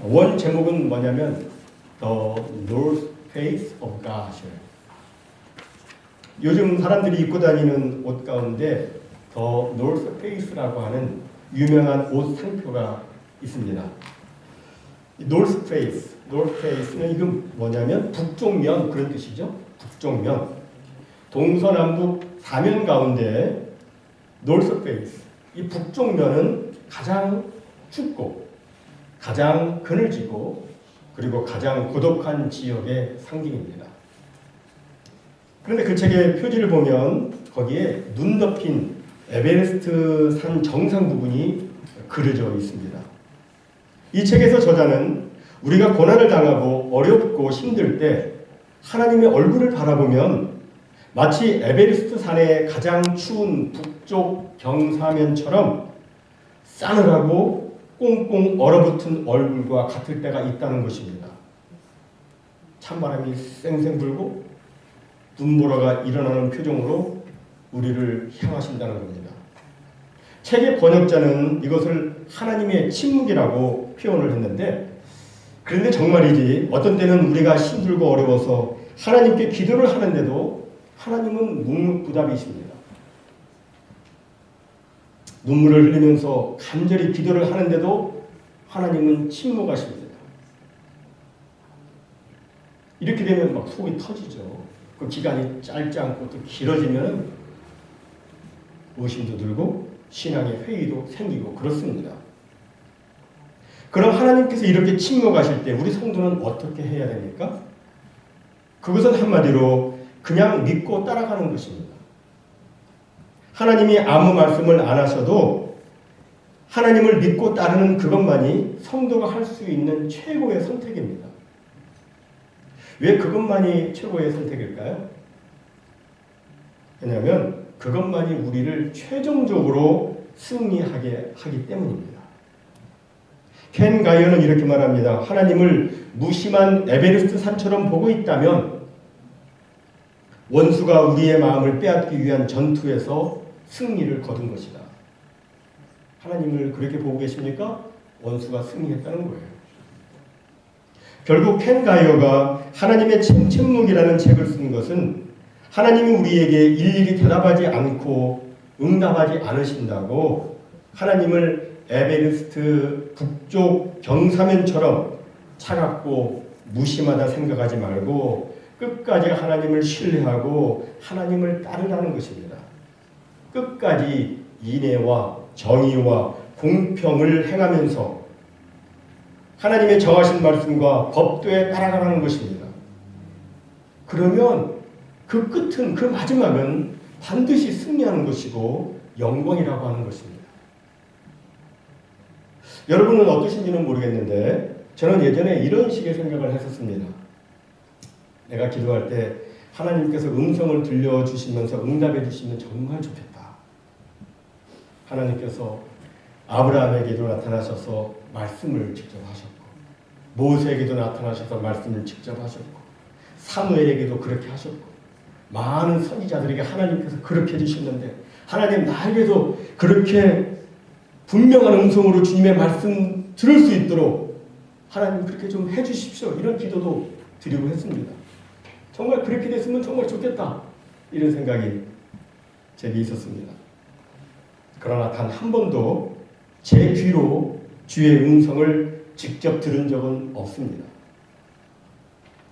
원 제목은 뭐냐면 The North Face of God. 요즘 사람들이 입고 다니는 옷 가운데 The North Face라고 하는 유명한 옷 상표가 있습니다. 이 North Face, North Face는 이건 뭐냐면 북쪽면 그런 뜻이죠. 북쪽면. 동서남북 사면 가운데 North Face, 이 북쪽면은 가장 춥고 가장 그늘지고 그리고 가장 고독한 지역의 상징입니다. 그런데 그 책의 표지를 보면 거기에 눈 덮인 에베레스트 산 정상 부분이 그려져 있습니다. 이 책에서 저자는 우리가 고난을 당하고 어렵고 힘들 때 하나님의 얼굴을 바라보면 마치 에베레스트 산의 가장 추운 북쪽 경사면처럼 싸늘하고 꽁꽁 얼어붙은 얼굴과 같을 때가 있다는 것입니다. 찬바람이 쌩쌩 불고 눈보라가 일어나는 표정으로 우리를 향하신다는 겁니다. 책의 번역자는 이것을 하나님의 침묵이라고 표현을 했는데 그런데 정말이지 어떤 때는 우리가 힘들고 어려워서 하나님께 기도를 하는데도 하나님은 묵묵부답이십니다. 눈물을 흘리면서 간절히 기도를 하는데도 하나님은 침묵하십니다. 이렇게 되면 막 속이 터지죠. 그 기간이 짧지 않고 또 길어지면 의심도 들고 신앙의 회의도 생기고 그렇습니다. 그럼 하나님께서 이렇게 침묵하실 때 우리 성도는 어떻게 해야 됩니까? 그것은 한마디로 그냥 믿고 따라가는 것입니다. 하나님이 아무 말씀을 안 하셔도 하나님을 믿고 따르는 그것만이 성도가 할 수 있는 최고의 선택입니다. 왜 그것만이 최고의 선택일까요? 왜냐하면 그것만이 우리를 최종적으로 승리하게 하기 때문입니다. 켄 가이어는 이렇게 말합니다. 하나님을 무심한 에베레스트 산처럼 보고 있다면 원수가 우리의 마음을 빼앗기 위한 전투에서 승리를 거둔 것이다. 하나님을 그렇게 보고 계십니까? 원수가 승리했다는 거예요. 결국 켄 가이어가 하나님의 침묵이라는 책을 쓴 것은 하나님이 우리에게 일일이 대답하지 않고 응답하지 않으신다고 하나님을 에베레스트 북쪽 경사면처럼 차갑고 무심하다 생각하지 말고 끝까지 하나님을 신뢰하고 하나님을 따르라는 것입니다. 끝까지 인애와 정의와 공평을 행하면서 하나님의 정하신 말씀과 법도에 따라가라는 것입니다. 그러면 그 끝은 그 마지막은 반드시 승리하는 것이고 영광이라고 하는 것입니다. 여러분은 어떠신지는 모르겠는데 저는 예전에 이런 식의 생각을 했었습니다. 내가 기도할 때 하나님께서 음성을 들려주시면서 응답해 주시면 정말 좋겠다. 하나님께서 아브라함에게도 나타나셔서 말씀을 직접 하셨고 모세에게도 나타나셔서 말씀을 직접 하셨고 사무엘에게도 그렇게 하셨고 많은 선지자들에게 하나님께서 그렇게 해주셨는데 하나님 나에게도 그렇게 분명한 음성으로 주님의 말씀 들을 수 있도록 하나님 그렇게 좀 해주십시오 이런 기도도 드리고 했습니다. 정말 그렇게 됐으면 정말 좋겠다 이런 생각이 제게 있었습니다. 그러나 단 한 번도 제 귀로 주의 음성을 직접 들은 적은 없습니다.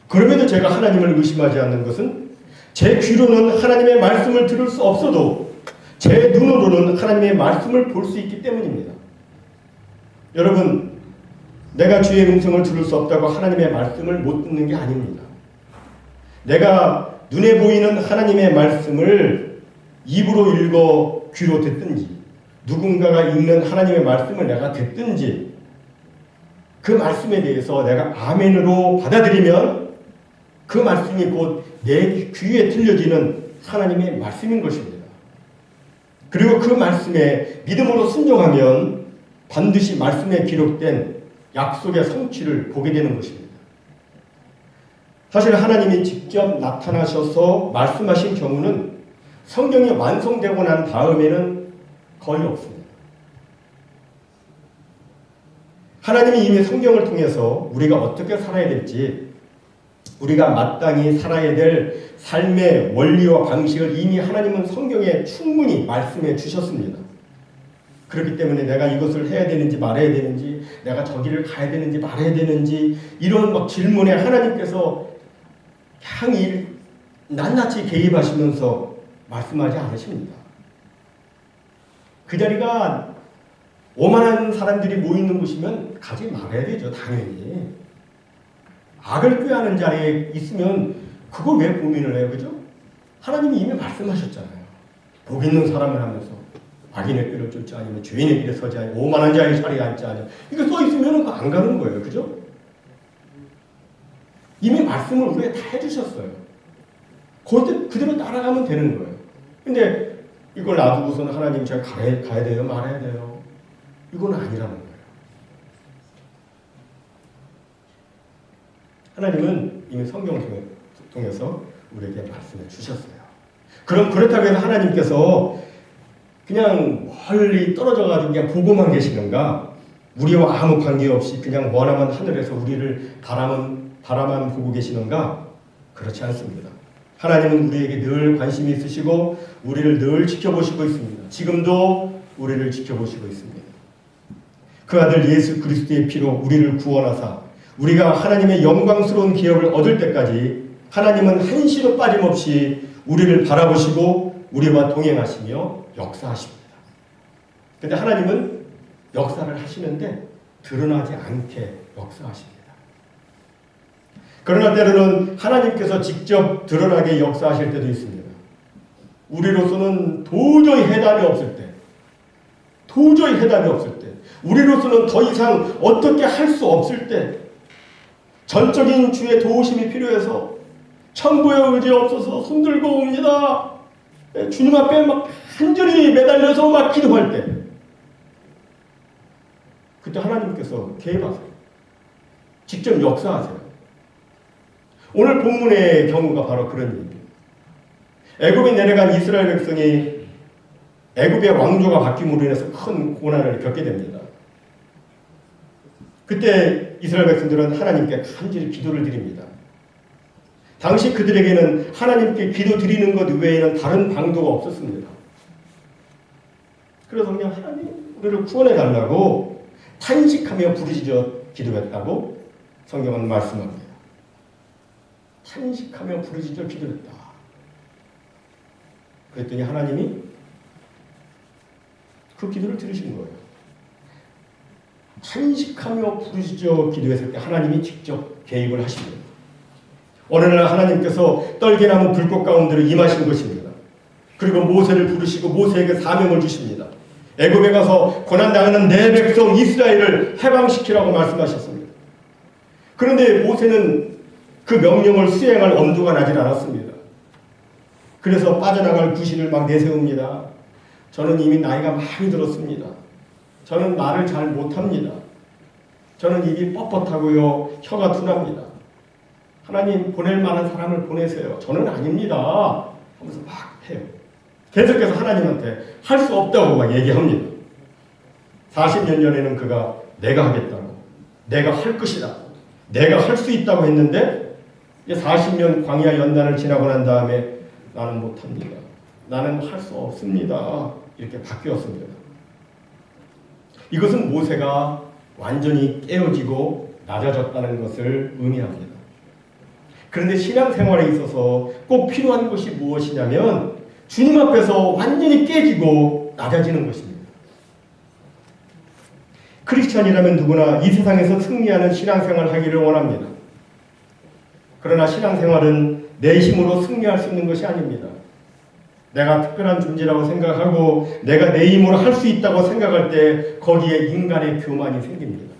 그럼에도 제가 하나님을 의심하지 않는 것은 제 귀로는 하나님의 말씀을 들을 수 없어도 제 눈으로는 하나님의 말씀을 볼 수 있기 때문입니다. 여러분, 내가 주의 음성을 들을 수 없다고 하나님의 말씀을 못 듣는 게 아닙니다. 내가 눈에 보이는 하나님의 말씀을 입으로 읽어 귀로 듣든지 누군가가 읽는 하나님의 말씀을 내가 듣든지 그 말씀에 대해서 내가 아멘으로 받아들이면 그 말씀이 곧 내 귀에 들려지는 하나님의 말씀인 것입니다. 그리고 그 말씀에 믿음으로 순종하면 반드시 말씀에 기록된 약속의 성취를 보게 되는 것입니다. 사실 하나님이 직접 나타나셔서 말씀하신 경우는 성경이 완성되고 난 다음에는 거의 없습니다. 하나님이 이미 성경을 통해서 우리가 어떻게 살아야 될지 우리가 마땅히 살아야 될 삶의 원리와 방식을 이미 하나님은 성경에 충분히 말씀해 주셨습니다. 그렇기 때문에 내가 이것을 해야 되는지 말아야 되는지, 내가 저기를 가야 되는지 말아야 되는지, 이런 막 질문에 하나님께서 향이 낱낱이 개입하시면서 말씀하지 않으십니다. 그 자리가 오만한 사람들이 모이는 곳이면 가지 말아야 되죠, 당연히. 악을 꾀하는 자리에 있으면 그걸 왜 고민을 해요, 그죠? 하나님이 이미 말씀하셨잖아요. 복 있는 사람을 하면서 악인의 길을 쫓지 아니면 죄인의 길에 서지 아니면 오만한 자의 자리에 앉지 아니면 이거 써 있으면 안 가는 거예요, 그죠? 이미 말씀을 우리가 다 해주셨어요. 그대로 따라가면 되는 거예요. 근데 이걸 놔두고서는 하나님 제가 가야, 가야 돼요, 말아야 돼요. 이건 아니라는 거예요. 하나님은 이미 통해- 통해서 우리에게 말씀해 주셨어요. 그럼 그렇다고 해서 하나님께서 그냥 멀리 떨어져 가지고 그냥 보고만 계시는가? 우리와 아무 관계없이 그냥 원하면 하늘에서 우리를 바라만 바라만 보고 계시는가? 그렇지 않습니다. 하나님은 우리에게 늘 관심이 있으시고 우리를 늘 지켜보시고 있습니다. 지금도 우리를 지켜보시고 있습니다. 그 아들 예수 그리스도의 피로 우리를 구원하사 우리가 하나님의 영광스러운 기업을 얻을 때까지 하나님은 한시도 빠짐없이 우리를 바라보시고 우리와 동행하시며 역사하십니다. 근데 하나님은 역사를 하시는데 드러나지 않게 역사하십니다. 그러나 때로는 하나님께서 직접 드러나게 역사하실 때도 있습니다. 우리로서는 도저히 해답이 없을 때, 도저히 해답이 없을 때, 우리로서는 더 이상 어떻게 할 수 없을 때, 전적인 주의 도우심이 필요해서 천부의 의지 없어서 손들고 옵니다. 예, 주님 앞에 막 간절히 매달려서 막 기도할 때, 그때 하나님께서 개입하세요. 직접 역사하세요. 오늘 본문의 경우가 바로 그런 일입니다. 애굽에 내려간 이스라엘 백성이 애굽의 왕조가 바뀜으로 인해서 큰 고난을 겪게 됩니다. 그때 이스라엘 백성들은 하나님께 간절히 기도를 드립니다. 당시 그들에게는 하나님께 기도 드리는 것 외에는 다른 방도가 없었습니다. 그래서 그냥 하나님 우리를 구원해 달라고 탄식하며 부르짖어 기도했다고 성경은 말씀합니다. 탄식하며 부르짖어 기도했다. 그랬더니 하나님이 그 기도를 들으신 거예요. 탄식하며 부르짖어 기도했을 때 하나님이 직접 개입을 하십니다. 어느 날 하나님께서 떨게나무 불꽃 가운데로 임하신 것입니다. 그리고 모세를 부르시고 모세에게 사명을 주십니다. 애굽에 가서 고난 당하는 내 백성 이스라엘을 해방시키라고 말씀하셨습니다. 그런데 모세는 그 명령을 수행할 엄두가 나질 않았습니다. 그래서 빠져나갈 구실을 막 내세웁니다. 저는 이미 나이가 많이 들었습니다. 저는 말을 잘 못합니다. 저는 입이 뻣뻣하고요. 혀가 둔합니다. 하나님 보낼 만한 사람을 보내세요. 저는 아닙니다. 하면서 막 해요. 계속해서 하나님한테 할 수 없다고 막 얘기합니다. 40년 전에는 그가 내가 하겠다고, 내가 할 것이다, 내가 할 수 있다고 했는데 40년 광야 연단을 지나고 난 다음에 나는 못합니다. 나는 할 수 없습니다. 이렇게 바뀌었습니다. 이것은 모세가 완전히 깨어지고 낮아졌다는 것을 의미합니다. 그런데 신앙생활에 있어서 꼭 필요한 것이 무엇이냐면 주님 앞에서 완전히 깨지고 낮아지는 것입니다. 크리스찬이라면 누구나 이 세상에서 승리하는 신앙생활을 하기를 원합니다. 그러나 신앙생활은 내 힘으로 승리할 수 있는 것이 아닙니다. 내가 특별한 존재라고 생각하고 내가 내 힘으로 할 수 있다고 생각할 때 거기에 인간의 교만이 생깁니다.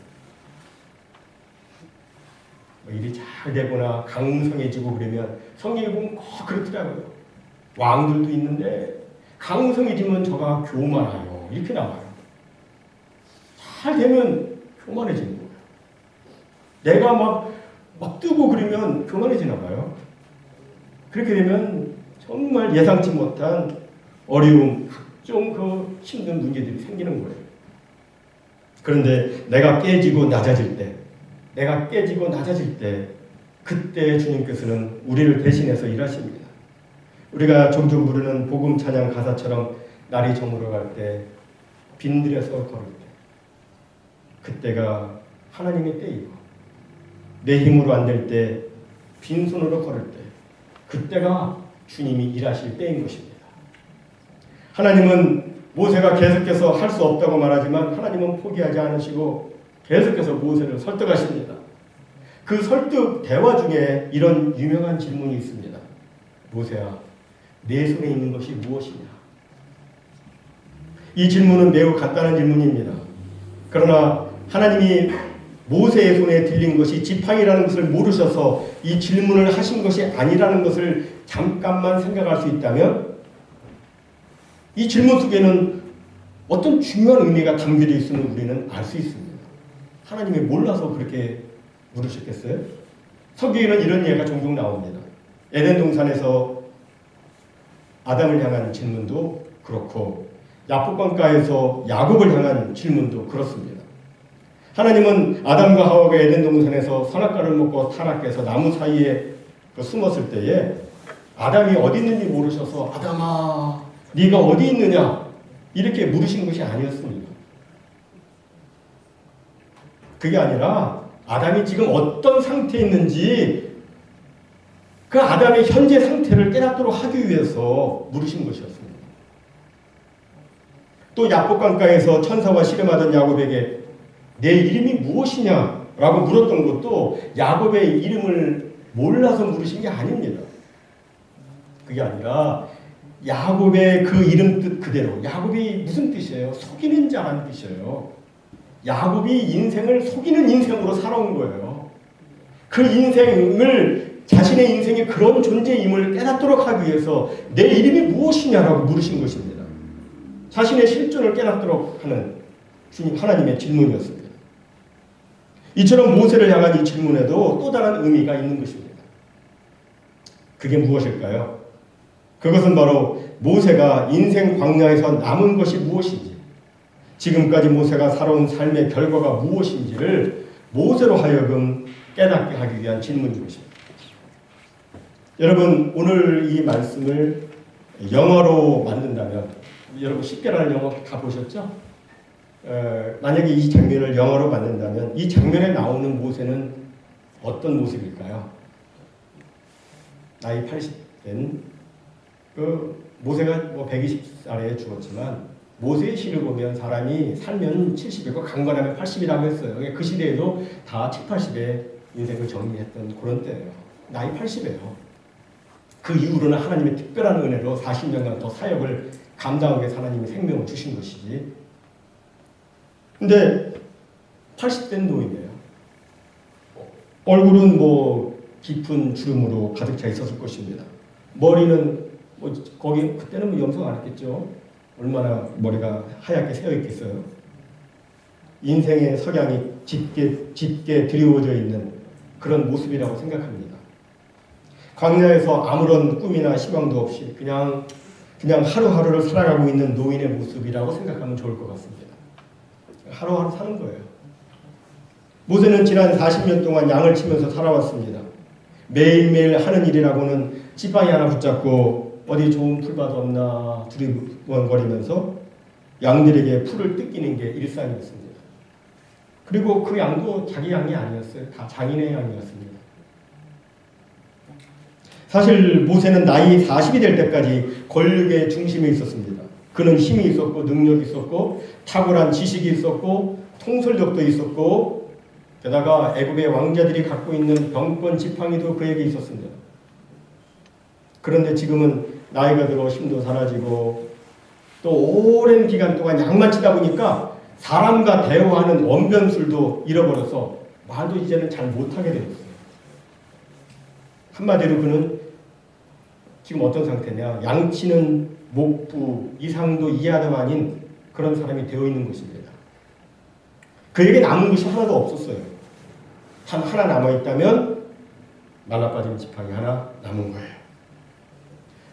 뭐 일이 잘 되거나 강성해지고 그러면 성경에 보면 꼭 그렇더라고요. 왕들도 있는데 강성해지면 저가 교만하여 이렇게 나와요. 잘 되면 교만해지는 거예요. 내가 막, 막 뜨고 그러면 교만해지나 봐요. 그렇게 되면 정말 예상치 못한 어려움, 각종 그 힘든 문제들이 생기는 거예요. 그런데 내가 깨지고 낮아질 때, 내가 깨지고 낮아질 때, 그때 주님께서는 우리를 대신해서 일하십니다. 우리가 종종 부르는 복음 찬양 가사처럼 날이 저물어 갈 때, 빈들에서 걸을 때, 그때가 하나님의 때이고, 내 힘으로 안 될 때, 빈손으로 걸을 때, 그때가 주님이 일하실 때인 것입니다. 하나님은 모세가 계속해서 할 수 없다고 말하지만 하나님은 포기하지 않으시고 계속해서 모세를 설득하십니다. 그 설득 대화 중에 이런 유명한 질문이 있습니다. 모세야, 내 손에 있는 것이 무엇이냐? 이 질문은 매우 간단한 질문입니다. 그러나 하나님이 모세의 손에 들린 것이 지팡이라는 것을 모르셔서 이 질문을 하신 것이 아니라는 것을 잠깐만 생각할 수 있다면 이 질문 속에는 어떤 중요한 의미가 담겨져 있음을 우리는 알 수 있습니다. 하나님이 몰라서 그렇게 물으셨겠어요? 성경에는 이런 예가 종종 나옵니다. 에덴 동산에서 아담을 향한 질문도 그렇고 야복강가에서 야곱을 향한 질문도 그렇습니다. 하나님은 아담과 하와가 에덴 동산에서 선악과를 먹고 타락해서 나무 사이에 그 숨었을 때에 아담이 어디 있는지 모르셔서 아담아 네가 어디 있느냐 이렇게 물으신 것이 아니었습니다. 그게 아니라 아담이 지금 어떤 상태에 있는지 그 아담의 현재 상태를 깨닫도록 하기 위해서 물으신 것이었습니다. 또 야복강가에서 천사와 씨름하던 야곱에게 내 이름이 무엇이냐 라고 물었던 것도 야곱의 이름을 몰라서 물으신 게 아닙니다. 그게 아니라 야곱의 그 이름 뜻 그대로 야곱이 무슨 뜻이에요? 속이는 자라는 뜻이에요. 야곱이 인생을 속이는 인생으로 살아온 거예요. 그 인생을 자신의 인생이 그런 존재임을 깨닫도록 하기 위해서 내 이름이 무엇이냐라고 물으신 것입니다. 자신의 실존을 깨닫도록 하는 주님 하나님의 질문이었습니다. 이처럼 모세를 향한 이 질문에도 또 다른 의미가 있는 것입니다. 그게 무엇일까요? 그것은 바로 모세가 인생 광야에서 남은 것이 무엇인지, 지금까지 모세가 살아온 삶의 결과가 무엇인지를 모세로 하여금 깨닫게 하기 위한 질문인 것입니다. 여러분, 오늘 이 말씀을 영어로 만든다면, 여러분 쉽게라는 영어 가보셨죠? 어, 만약에 이 장면을 영어로 만든다면, 이 장면에 나오는 모세는 어떤 모습일까요? 나이 80된 그 모세가 뭐 120살에 죽었지만 모세의 시를 보면 사람이 살면 70이고 강건하면 80이라고 했어요. 그 시대에도 다 7, 80에 인생을 정리했던 그런 때예요. 나이 80이에요. 그 이후로는 하나님의 특별한 은혜로 40년간 더 사역을 감당하게 하나님이 생명을 주신 것이지. 근데 80된 노인이에요. 얼굴은 뭐 깊은 주름으로 가득 차 있었을 것입니다. 머리는 뭐 거기 그때는 뭐 염색 안 했겠죠. 얼마나 머리가 하얗게 새어 있겠어요. 인생의 석양이 짙게 짙게 드리워져 있는 그런 모습이라고 생각합니다. 광야에서 아무런 꿈이나 희망도 없이 그냥 그냥 하루하루를 살아가고 있는 노인의 모습이라고 생각하면 좋을 것 같습니다. 하루하루 사는 거예요. 모세는 지난 40년 동안 양을 치면서 살아왔습니다. 매일매일 하는 일이라고는 지팡이 하나 붙잡고 어디 좋은 풀밭 없나 두리번거리면서 양들에게 풀을 뜯기는 게 일상이었습니다. 그리고 그 양도 자기 양이 아니었어요. 다 장인의 양이었습니다. 사실 모세는 나이 40이 될 때까지 권력의 중심에 있었습니다. 그는 힘이 있었고 능력이 있었고 탁월한 지식이 있었고 통솔력도 있었고 게다가 애굽의 왕자들이 갖고 있는 병권 지팡이도 그에게 있었습니다. 그런데 지금은 나이가 들어 힘도 사라지고 또 오랜 기간 동안 양만 치다 보니까 사람과 대화하는 언변술도 잃어버려서 말도 이제는 잘 못하게 되었어요. 한마디로 그는 지금 어떤 상태냐 양치는 목부 이상도 이하도 아닌 그런 사람이 되어 있는 것입니다. 그에게 남은 것이 하나도 없었어요. 단 하나 남아 있다면 말라빠진 지팡이 하나 남은 거예요.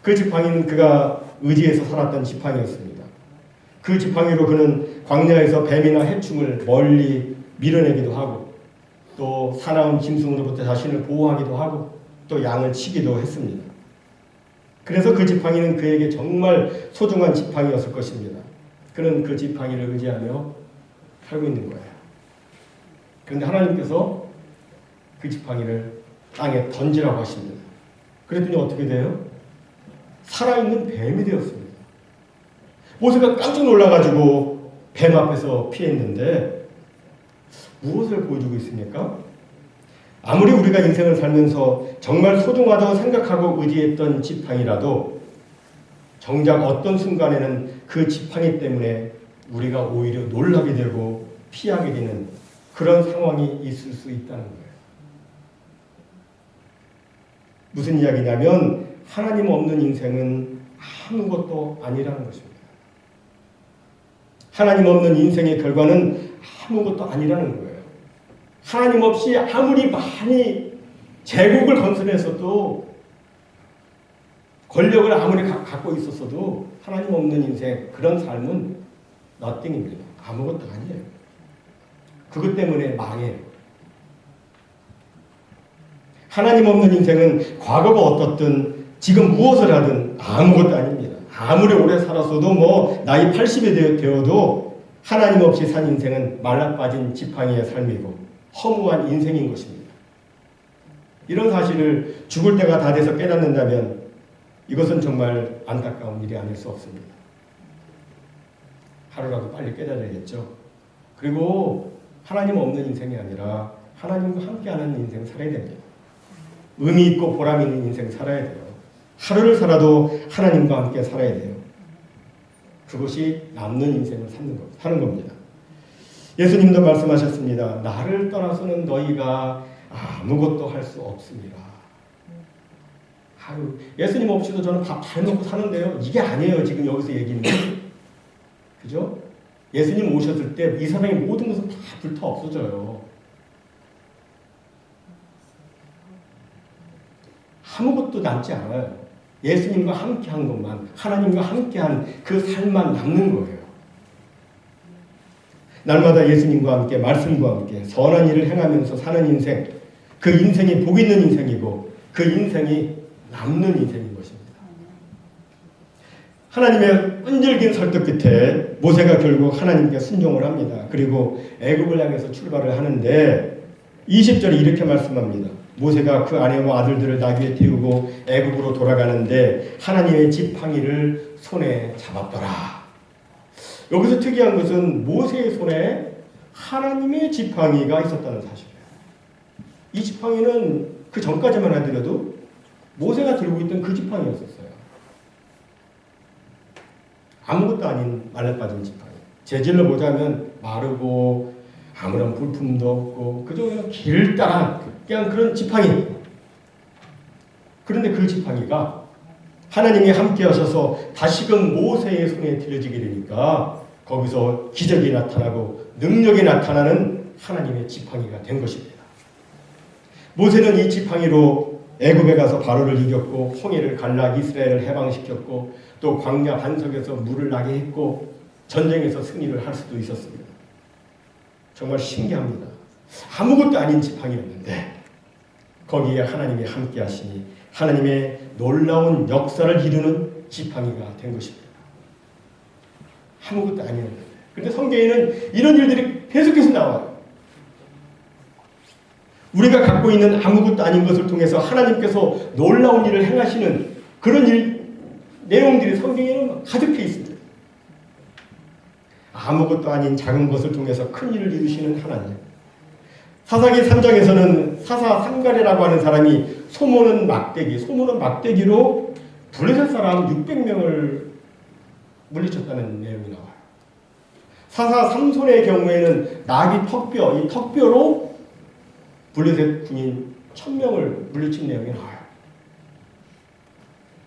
그 지팡이는 그가 의지해서 살았던 지팡이였습니다. 그 지팡이로 그는 광야에서 뱀이나 해충을 멀리 밀어내기도 하고 또 사나운 짐승으로부터 자신을 보호하기도 하고 또 양을 치기도 했습니다. 그래서 그 지팡이는 그에게 정말 소중한 지팡이였을 것입니다. 그는 그 지팡이를 의지하며 살고 있는 거예요. 그런데 하나님께서 그 지팡이를 땅에 던지라고 하십니다. 그랬더니 어떻게 돼요? 살아있는 뱀이 되었습니다. 모세가 깜짝 놀라가지고 뱀 앞에서 피했는데 무엇을 보여주고 있습니까? 아무리 우리가 인생을 살면서 정말 소중하다고 생각하고 의지했던 지팡이라도 정작 어떤 순간에는 그 지팡이 때문에 우리가 오히려 놀라게 되고 피하게 되는 그런 상황이 있을 수 있다는 거예요. 무슨 이야기냐면 하나님 없는 인생은 아무것도 아니라는 것입니다. 하나님 없는 인생의 결과는 아무것도 아니라는 거예요. 하나님 없이 아무리 많이 제국을 건설했어도 권력을 아무리 가, 갖고 있었어도 하나님 없는 인생 그런 삶은 nothing입니다. 아무것도 아니에요. 그것 때문에 망해요. 하나님 없는 인생은 과거가 어떻든 지금 무엇을 하든 아무것도 아닙니다. 아무리 오래 살았어도 뭐 나이 80이 되어도 하나님 없이 산 인생은 말라 빠진 지팡이의 삶이고 허무한 인생인 것입니다. 이런 사실을 죽을 때가 다 돼서 깨닫는다면 이것은 정말 안타까운 일이 아닐 수 없습니다. 하루라도 빨리 깨달아야겠죠. 그리고 하나님 없는 인생이 아니라 하나님과 함께하는 인생 살아야 됩니다. 의미 있고 보람 있는 인생 살아야 돼요. 하루를 살아도 하나님과 함께 살아야 돼요. 그것이 남는 인생을 사는, 겁니다. 예수님도 말씀하셨습니다. 나를 떠나서는 너희가 아무것도 할 수 없습니다. 아유, 예수님 없이도 저는 밥 잘 먹고 사는데요. 이게 아니에요. 지금 여기서 얘기는. 그죠? 예수님 오셨을 때 이 세상의 모든 것은 다 불타 없어져요. 아무것도 남지 않아요. 예수님과 함께 한 것만, 하나님과 함께 한 그 삶만 남는 거예요. 날마다 예수님과 함께, 말씀과 함께 선한 일을 행하면서 사는 인생, 그 인생이 복 있는 인생이고, 그 인생이 남는 인생인 것입니다. 하나님의 끈질긴 설득 끝에 모세가 결국 하나님께 순종을 합니다. 그리고 애굽을 향해서 출발을 하는데 20절에 이렇게 말씀합니다. 모세가 그 아내와 아들들을 나귀에 태우고 애굽으로 돌아가는데 하나님의 지팡이를 손에 잡았더라. 여기서 특이한 것은 모세의 손에 하나님의 지팡이가 있었다는 사실이에요. 이 지팡이는 그 전까지만 하더라도 모세가 들고 있던 그 지팡이였었어요. 아무것도 아닌 말라빠진 지팡이. 재질로 보자면 마르고 아무런 불품도 없고 그저 그냥 길다란 그냥 그런 지팡이. 그런데 그 지팡이가 하나님이 함께 하셔서 다시금 모세의 손에 들려지게 되니까 거기서 기적이 나타나고 능력이 나타나는 하나님의 지팡이가 된 것입니다. 모세는 이 지팡이로 애굽에 가서 바로를 이겼고 홍해를 갈라 이스라엘을 해방시켰고 또 광야 반석에서 물을 나게 했고 전쟁에서 승리를 할 수도 있었습니다. 정말 신기합니다. 아무것도 아닌 지팡이였는데 거기에 하나님이 함께 하시니 하나님의 놀라운 역사를 이루는 지팡이가 된 것입니다. 아무것도 아니었는데. 그런데 성경에는 이런 일들이 계속해서 나와요. 우리가 갖고 있는 아무것도 아닌 것을 통해서 하나님께서 놀라운 일을 행하시는 그런 일, 내용들이 성경에는 가득해 있습니다. 아무것도 아닌 작은 것을 통해서 큰 일을 이루시는 하나님. 사사기 3장에서는 사사 삼가리라고 하는 사람이 소모는 막대기, 소모는 막대기로 블레셋 사람 600명을 물리쳤다는 내용이 나와요. 사사 삼손의 경우에는 나귀 턱뼈, 이 턱뼈로 블레셋 군인 1000명을 물리친 내용이 나와요.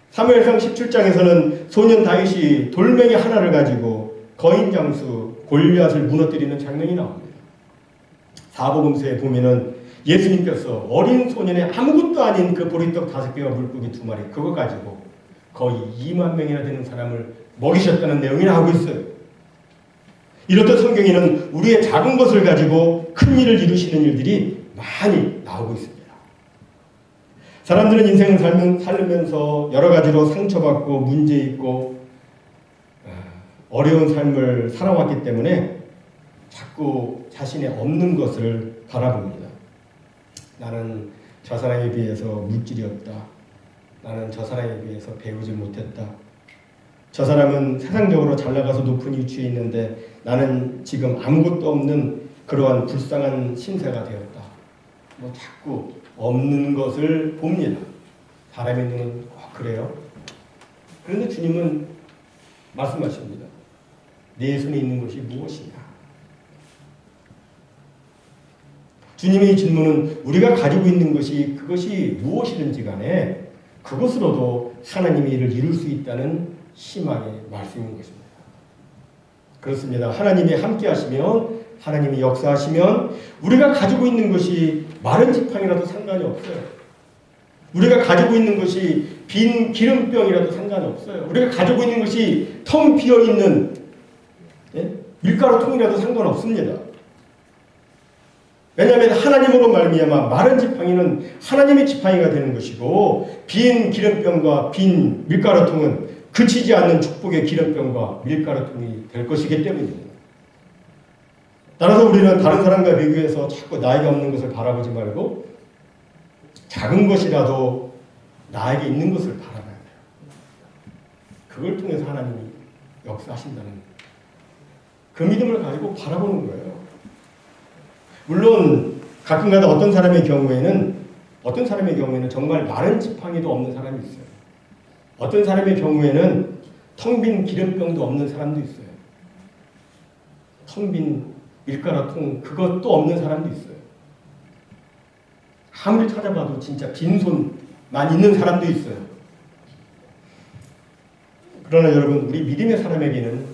사무엘상 17장에서는 소년 다윗이 돌멩이 하나를 가지고 거인 장수 골리앗을 무너뜨리는 장면이 나옵니다. 사복음서에 보면은 예수님께서 어린 소년의 아무것도 아닌 그 보리떡 다섯 개와 물고기 두 마리 그거 가지고 거의 2만 명이나 되는 사람을 먹이셨다는 내용이 나오고 있어요. 이렇듯 성경에는 우리의 작은 것을 가지고 큰 일을 이루시는 일들이 많이 나오고 있습니다. 사람들은 인생을 살면, 살면서 여러 가지로 상처받고 문제 있고 아, 어려운 삶을 살아왔기 때문에 자꾸 자신의 없는 것을 바라봅니다. 나는 저 사람에 비해서 물질이 없다. 나는 저 사람에 비해서 배우지 못했다. 저 사람은 세상적으로 잘 나가서 높은 위치에 있는데 나는 지금 아무것도 없는 그러한 불쌍한 신세가 되었다. 뭐 자꾸 없는 것을 봅니다. 사람의 눈은 꼭 그래요. 그런데 주님은 말씀하십니다. 내 손에 있는 것이 무엇이냐? 주님의 질문은 우리가 가지고 있는 것이 그것이 무엇이든지 간에 그것으로도 하나님의 일을 이룰 수 있다는 희망의 말씀인 것입니다. 그렇습니다. 하나님이 함께 하시면 하나님이 역사하시면 우리가 가지고 있는 것이 마른 지팡이라도 상관이 없어요. 우리가 가지고 있는 것이 빈 기름병이라도 상관이 없어요. 우리가 가지고 있는 것이 텅 비어 있는 예? 밀가루 통이라도 상관없습니다. 왜냐하면 하나님으로 말미암아 마른 지팡이는 하나님의 지팡이가 되는 것이고 빈 기름병과 빈 밀가루통은 그치지 않는 축복의 기름병과 밀가루통이 될 것이기 때문입니다. 따라서 우리는 다른 사람과 비교해서 자꾸 나에게 없는 것을 바라보지 말고 작은 것이라도 나에게 있는 것을 바라봐야 돼요. 그걸 통해서 하나님이 역사하신다는 그 믿음을 가지고 바라보는 거예요. 물론 가끔가다 어떤 사람의 경우에는 어떤 사람의 경우에는 정말 마른 지팡이도 없는 사람이 있어요. 어떤 사람의 경우에는 텅 빈 기름병도 없는 사람도 있어요. 텅 빈 밀가루 통 그것도 없는 사람도 있어요. 아무리 찾아봐도 진짜 빈손만 있는 사람도 있어요. 그러나 여러분 우리 믿음의 사람에게는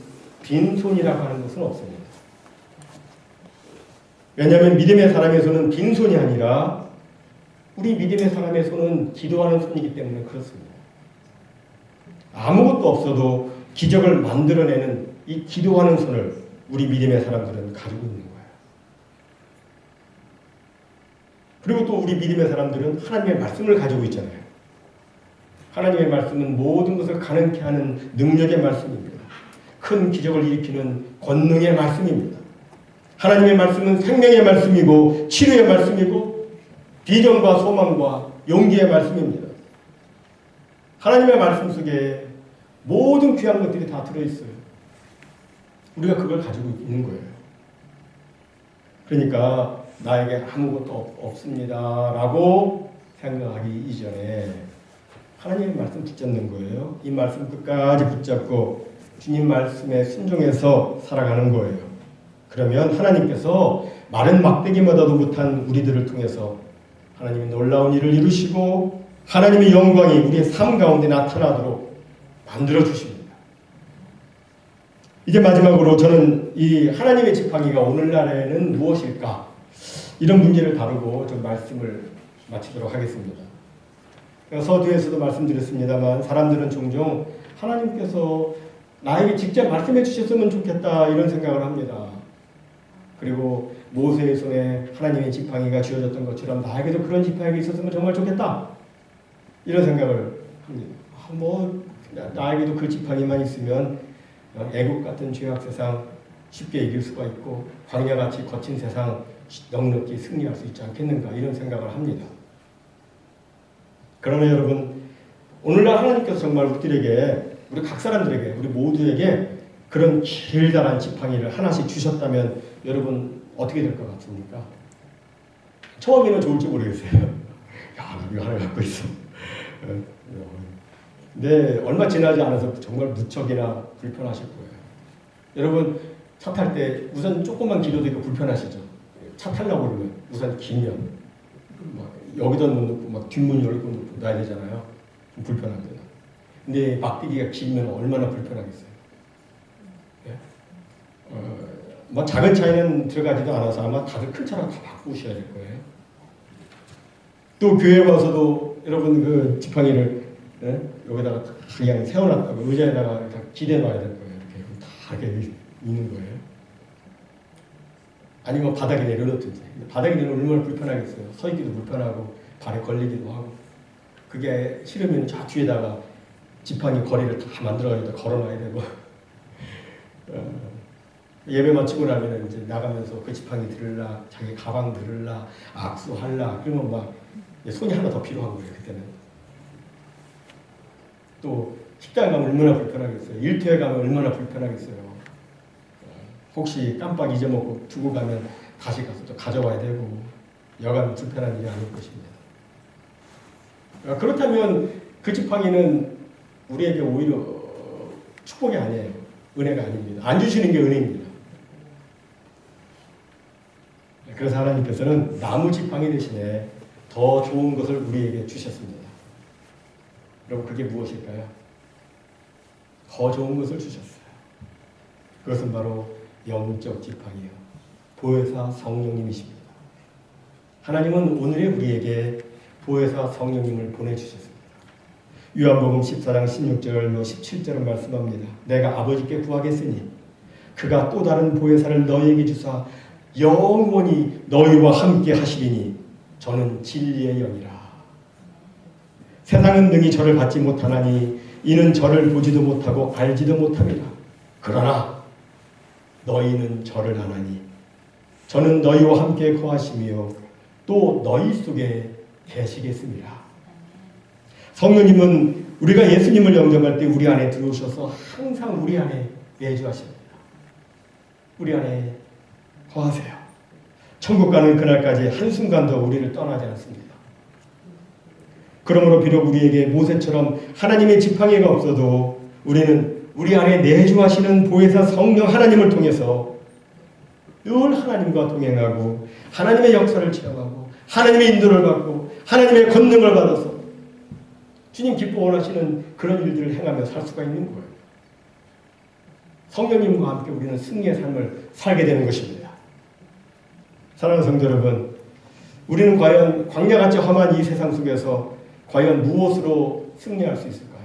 빈손이라고 하는 것은 없습니다. 왜냐하면 믿음의 사람의 손은 빈손이 아니라 우리 믿음의 사람의 손은 기도하는 손이기 때문에 그렇습니다. 아무것도 없어도 기적을 만들어내는 이 기도하는 손을 우리 믿음의 사람들은 가지고 있는 거예요. 그리고 또 우리 믿음의 사람들은 하나님의 말씀을 가지고 있잖아요. 하나님의 말씀은 모든 것을 가능케 하는 능력의 말씀입니다. 큰 기적을 일으키는 권능의 말씀입니다. 하나님의 말씀은 생명의 말씀이고 치료의 말씀이고 비전과 소망과 용기의 말씀입니다. 하나님의 말씀 속에 모든 귀한 것들이 다 들어있어요. 우리가 그걸 가지고 있는 거예요. 그러니까 나에게 아무것도 없 습니다. 라고 생각하기 이전에 하나님의 말씀 붙잡는 거예요. 이 말씀 끝까지 붙잡고 주님 말씀에 순종해서 살아가는 거예요. 그러면 하나님께서 마른 막대기마다도 못한 우리들을 통해서 하나님의 놀라운 일을 이루시고 하나님의 영광이 우리의 삶 가운데 나타나도록 만들어 주십니다. 이제 마지막으로 저는 이 하나님의 지팡이가 오늘날에는 무엇일까? 이런 문제를 다루고 좀 말씀을 마치도록 하겠습니다. 서두에서도 말씀드렸습니다만 사람들은 종종 하나님께서 나에게 직접 말씀해 주셨으면 좋겠다 이런 생각을 합니다. 그리고 모세의 손에 하나님의 지팡이가 쥐어졌던 것처럼 나에게도 그런 지팡이가 있었으면 정말 좋겠다 이런 생각을 합니다. 아, 뭐 나에게도 그 지팡이만 있으면 애국 같은 죄악 세상 쉽게 이길 수가 있고 광야 같이 거친 세상 넉넉히 승리할 수 있지 않겠는가 이런 생각을 합니다. 그러나 여러분 오늘날 하나님께서 정말 우리들에게 우리 각 사람들에게 우리 모두에게 그런 길다란 지팡이를 하나씩 주셨다면 여러분 어떻게 될 것 같습니까? 처음에는 좋을지 모르겠어요. 야, 이거 하나 갖고 있어. 근데 얼마 지나지 않아서 정말 무척이나 불편하실 거예요. 여러분 차 탈 때 우선 조금만 이거 불편하시죠? 차 타려고 그러면 우선 길면 막 여기다 놓고 막 뒷문 열고 놓고 놔야 되잖아요. 좀 불편합니다. 근데 막대기가 길면 얼마나 불편하겠어요. 예? 어, 뭐 작은 차에는 들어가지도 않아서 아마 다들 큰 차로 다 바꾸셔야 될 거예요. 또 교회 와서도 여러분 그 지팡이를 예? 여기다가 그냥 세워놨다가 의자에다가 다 기대 놔야 될 거예요. 이렇게 다 있는 거예요. 아니면 바닥에 내려놓든지. 바닥에 내려놓으면 얼마나 불편하겠어요. 서 있기도 불편하고 발에 걸리기도 하고. 그게 싫으면 저 뒤에다가 지팡이 거리를 다 만들어가지고 걸어놔야 되고. 어, 예배 마치고 나면 이제 나가면서 그 지팡이 들을라, 자기 가방 들을라, 악수할라, 그러면 막 손이 하나 더 필요하고 그래요, 그때는. 또 식당 가면 얼마나 불편하겠어요. 일터에 가면 얼마나 불편하겠어요. 어, 혹시 깜빡 잊어먹고 두고 가면 다시 가서 또 가져와야 되고 여간 불편한 일이 아닐 것입니다. 어, 그렇다면 그 지팡이는 우리에게 오히려 축복이 아니에요. 은혜가 아닙니다. 안 주시는 게 은혜입니다. 그래서 하나님께서는 나무 지팡이 대신에 더 좋은 것을 우리에게 주셨습니다. 여러분 그게 무엇일까요? 더 좋은 것을 주셨어요. 그것은 바로 영적 지팡이요. 보혜사 성령님이십니다. 하나님은 오늘의 우리에게 보혜사 성령님을 보내주셨습니다. 요한복음 14장 16절로 17절을 말씀합니다. 내가 아버지께 구하겠으니 그가 또 다른 보혜사를 너희에게 주사 영원히 너희와 함께 하시리니 저는 진리의 영이라. 세상은 능히 저를 받지 못하나니 이는 저를 보지도 못하고 알지도 못합니다. 그러나 너희는 저를 아나니 저는 너희와 함께 거하시며 또 너희 속에 계시겠습니다. 성령님은 우리가 예수님을 영접할 때 우리 안에 들어오셔서 항상 우리 안에 내주하십니다. 우리 안에 거하세요. 천국 가는 그날까지 한순간도 우리를 떠나지 않습니다. 그러므로 비록 우리에게 모세처럼 하나님의 지팡이가 없어도 우리는 우리 안에 내주하시는 보혜사 성령 하나님을 통해서 늘 하나님과 동행하고 하나님의 역사를 체험하고 하나님의 인도를 받고 하나님의 권능을 받아서 주님 기뻐 원하시는 그런 일들을 행하며 살 수가 있는 거예요. 성령님과 함께 우리는 승리의 삶을 살게 되는 것입니다. 사랑하는 성도 여러분, 우리는 과연 광야같이 험한 이 세상 속에서 과연 무엇으로 승리할 수 있을까요?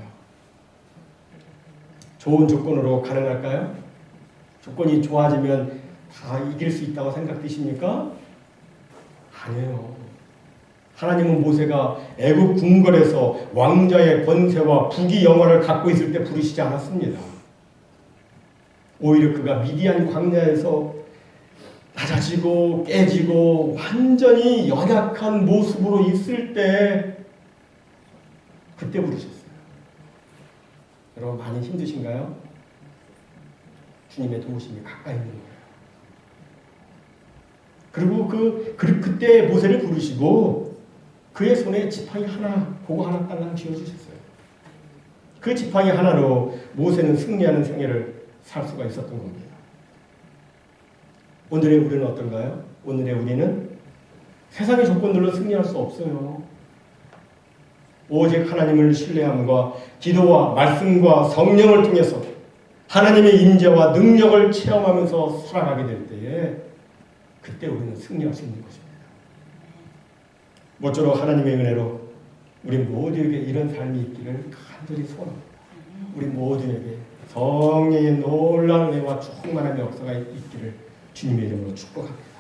좋은 조건으로 가능할까요? 조건이 좋아지면 다 이길 수 있다고 생각되십니까? 아니에요. 하나님은 모세가 애굽 궁궐에서 왕자의 권세와 부귀 영화를 갖고 있을 때 부르시지 않았습니다. 오히려 그가 미디안 광야에서 낮아지고 깨지고 완전히 연약한 모습으로 있을 때 그때 부르셨어요. 여러분 많이 힘드신가요? 주님의 도우심이 가까이 있는 거예요. 그리고 그, 그 그때 모세를 부르시고 그의 손에 지팡이 하나 보고 하나 딸랑 쥐어주셨어요. 그 지팡이 하나로 모세는 승리하는 생애를 살 수가 있었던 겁니다. 오늘의 우리는 어떤가요? 오늘의 우리는 세상의 조건들로 승리할 수 없어요. 오직 하나님을 신뢰함과 기도와 말씀과 성령을 통해서 하나님의 임재와 능력을 체험하면서 살아가게 될 때에 그때 우리는 승리할 수 있는 것입니다. 모쪼록 하나님의 은혜로 우리 모두에게 이런 삶이 있기를 간절히 소원합니다. 우리 모두에게 성령의 놀라운 은혜와 충만한 역사가 있기를 주님의 이름으로 축복합니다.